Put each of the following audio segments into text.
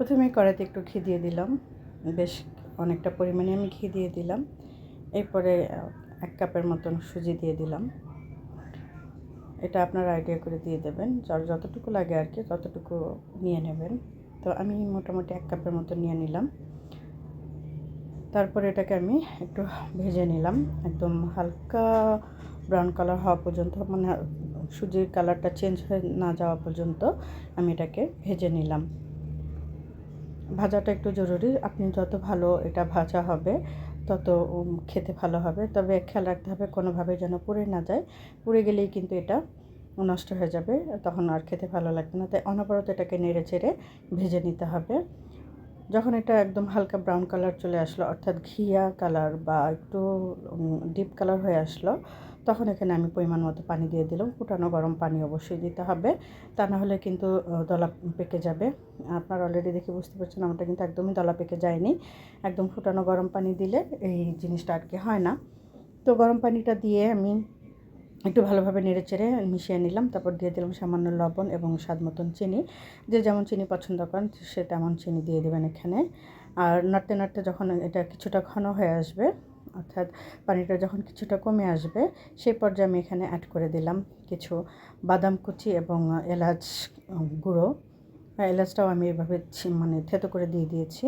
প্রথমে কড়াইতে একটু ঘি দিয়ে দিলাম। বেশ অনেকটা পরিমাণে আমি ঘি দিয়ে দিলাম। এরপরে এক কাপের মতন সুজি দিয়ে দিলাম। এটা আপনার আইডিয়া করে দিয়ে দেবেন। যার যতটুকু লাগে আর কি, ততটুকু নিয়ে নেবেন। তো আমি মোটামুটি এক কাপের মতো নিয়ে নিলাম। তারপরে এটাকে আমি একটু ভেজে নিলাম। একদম হালকা ব্রাউন কালার হওয়া পর্যন্ত মানে সুজির কালারটা চেঞ্জ হয়ে না যাওয়া পর্যন্ত আমি এটাকে ভেজে নিলাম। ভাজাটা একটু জরুরি। আপনি যত ভালো এটা ভাজা হবে, তত খেতে ভালো হবে। তবে খেয়াল রাখতে হবে কোনোভাবে যেন পুড়ে না যায়। পুড়ে গেলেই কিন্তু এটা নষ্ট হয়ে যাবে, তখন আর খেতে ভালো লাগবে না। তাই অনবরত এটাকে নেড়ে চেড়ে ভেজে নিতে হবে। যখন এটা একদম হালকা ব্রাউন কালার চলে আসলো, অর্থাৎ ঘিয়া কালার বা একটু ডিপ কালার হয়ে আসলো, তখন এখানে আমি পরিমাণ মতো পানি দিয়ে দিলাম। ফুটানো গরম পানি অবশ্যই দিতে হবে। তা না হলে কিন্তু দলা পেকে যাবে। আপনার অলরেডি দেখে বুঝতে পারছেন, আমারটা কিন্তু একদমই দলা পেকে যায়নি। একদম ফুটানো গরম পানি দিলে এই জিনিসটা আর কি হয় না। তো গরম পানিটা দিয়ে আমি একটু ভালোভাবে নেড়ে চেড়ে মিশিয়ে নিলাম তারপর দিয়ে দিলাম সামান্য লবণ এবং স্বাদ মতন চিনি। যে যেমন চিনি পছন্দ করেন সে তেমন চিনি দিয়ে দেবেন এখানে। আর নাড়তে নাড়তে যখন এটা কিছুটা ঘন হয়ে আসবে অর্থাৎ পানিটা যখন কিছুটা কমে আসবে সেই পর্যায়ে আমি এখানে অ্যাড করে দিলাম কিছু বাদাম কুচি এবং এলাচ গুঁড়ো। হ্যাঁ, এলাচটাও আমি এভাবে মানে থেতো করে দিয়ে দিয়েছি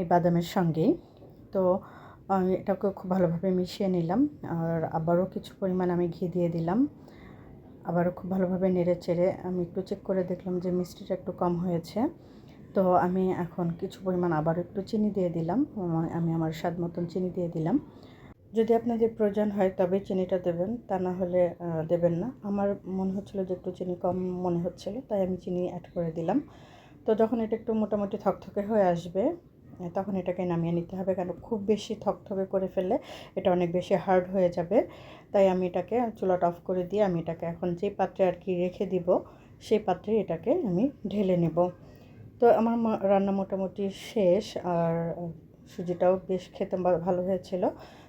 এই বাদামের সঙ্গেই। তো এটাকে খুব ভালোভাবে মিশিয়ে নিলাম। আর আবারও কিছু পরিমাণ আমি ঘি দিয়ে দিলাম। আবারও খুব ভালোভাবে নেড়ে চেড়ে আমি একটু চেক করে দেখলাম যে মিষ্টিটা একটু কম হয়েছে। তো আমি এখন কিছু পরিমাণ আবার একটু চিনি দিয়ে দিলাম। আমি আমার স্বাদ মতন চিনি দিয়ে দিলাম। যদি আপনাদের প্রয়োজন হয় তবে চিনিটা দেবেন, তা না হলে দেবেন না। আমার মনে হচ্ছিল যে একটু চিনি কম মনে হচ্ছিল, তাই আমি চিনি অ্যাড করে দিলাম। তো যখন এটা একটু মোটামুটি থকথকে হয়ে আসবে তখন এটাকে নামিয়ে নিতে হবে। কারণ খুব বেশি থকথকে করে ফেললে এটা অনেক বেশি হার্ড হয়ে যাবে। তাই আমি এটাকে চুলাটা অফ করে দিয়ে আমি এটাকে এখন যে পাত্রে আর কি রেখে দিব, সেই পাত্রে এটাকে আমি ঢেলে নেব। তো আমার রান্না মোটামুটি শেষ। আর সুজিটাও বেশ খেতে ভালো হয়েছিল।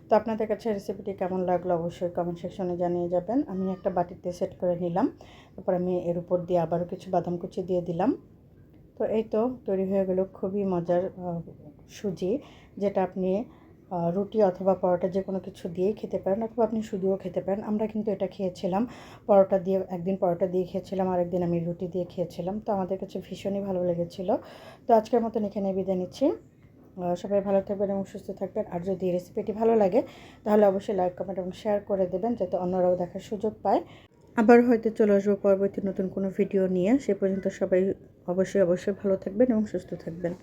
তো আপনাদের কাছে রেসিপিটি কেমন লাগল অবশ্যই কমেন্ট সেকশনে জানিয়ে যাবেন। আমি একটা বাটিতে সেট করে নিলাম। তারপর আমি এর উপর দিয়ে আবারও কিছু বাদাম কুচি দিয়ে দিলাম। তো এই তো তৈরি হয়ে গেল খুবই মজার সুজি যেটা আপনি রুটি অথবা পরোটা যে কোনো কিছু দিয়েই খেতে পারেন অথবা আপনি শুধুও খেতে পারেন। আমরা কিন্তু এটা খেয়েছিলাম, পরোটা দিয়ে একদিন পরোটা দিয়ে খেয়েছিলাম আর একদিন আমি রুটি দিয়ে খেয়েছিলাম। তো আমাদের কাছে ভীষণই ভালো লেগেছিলো। তো আজকের মতন এখানে বিদায় নিচ্ছি। সবাই ভালো থাকবেন এবং সুস্থ থাকবেন। আর যদি রেসিপিটি ভালো লাগে, তাহলে অবশ্যই লাইক, কমেন্ট এবং শেয়ার করে দেবেন যাতে অন্যরাও দেখার সুযোগ পায়। আবার হয়তো চলে আসব পরবর্তী নতুন কোনো ভিডিও নিয়ে। সে পর্যন্ত সবাই অবশ্যই অবশ্যই ভালো থাকবেন এবং সুস্থ থাকবেন।